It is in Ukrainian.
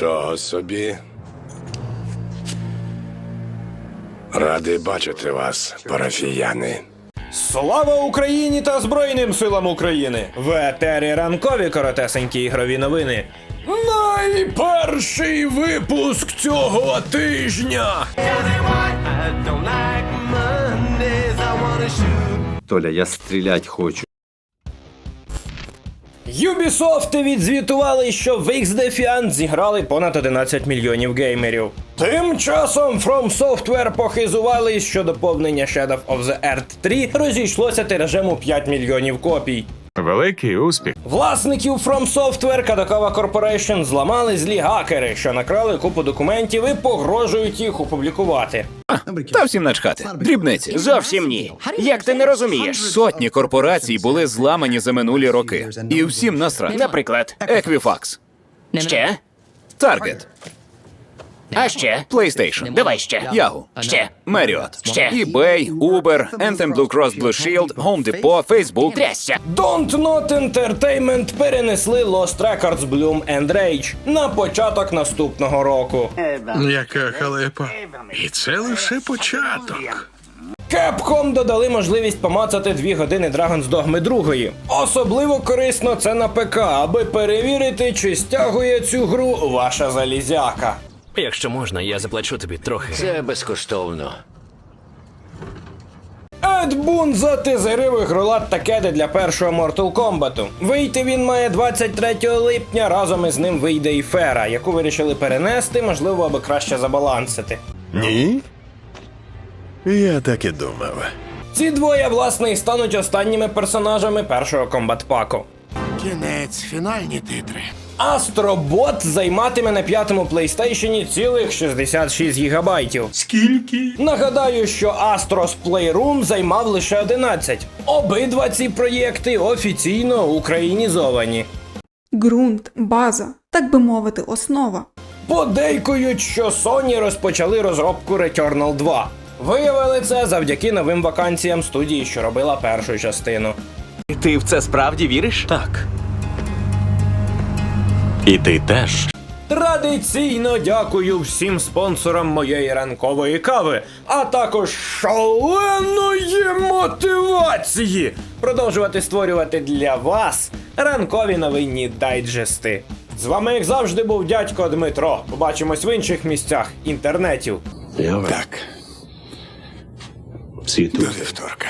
Нічого собі. Радий бачити вас, парафіяни. Слава Україні та Збройним силам України! В етері ранкові коротесенькі ігрові новини. Найперший випуск цього тижня. Толя, я стрілять хочу. Ubisoft відзвітували, що в X Defiant зіграли понад 11 мільйонів геймерів. Тим часом From Software похизувались, що доповнення Shadow of the Earth 3 розійшлося тиражем у 5 мільйонів копій. Великий успіх. Власників From Software Kadokawa Corporation зламали злі гакери, що накрали купу документів і погрожують їх опублікувати. Та всім начхати. Дрібниці. Зовсім ні. Як ти не розумієш? Сотні корпорацій були зламані за минулі роки. І всім насрати. Наприклад, Еквіфакс, ще, Таргет, а ще, PlayStation, давай ще, Yahoo, ще, Marriott, Ще. eBay, Uber, Anthem Blue Cross Blue Shield, Home Depot, Facebook. трясся. Don't Not Entertainment перенесли Lost Records Bloom and Rage на початок наступного року. Яка халепа. І це лише початок. Capcom додали можливість помацати 2 години Dragon's Dogma 2. Особливо корисно це на ПК, аби перевірити, чи стягує цю гру ваша залізяка. Якщо можна, я заплачу тобі трохи. Це безкоштовно. Ед Бун затизерив ігролад та кеди для першого Mortal Kombat. Вийти він має 23 липня, разом із ним вийде і Фера, яку вирішили перенести, можливо, аби краще забалансити. Ні? Я так і думав. Ці двоє, власне, і стануть останніми персонажами першого комбат-паку. Кінець, фінальні титри. Астробот займатиме на п'ятому PlayStation цілих 66 гігабайтів. Скільки? Нагадаю, що Astros Playroom займав лише 11. Обидва ці проєкти офіційно українізовані. ґрунт, база, так би мовити, основа. Подейкують, що Sony розпочали розробку Returnal 2. Виявили це завдяки новим вакансіям студії, що робила першу частину. Ти в це справді віриш? Так. І ти теж. Традиційно дякую всім спонсорам моєї ранкової кави, а також шаленої мотивації продовжувати створювати для вас ранкові новинні дайджести. З вами, як завжди, був дядько Дмитро. Побачимось в інших місцях інтернетів. Так. До вівторка.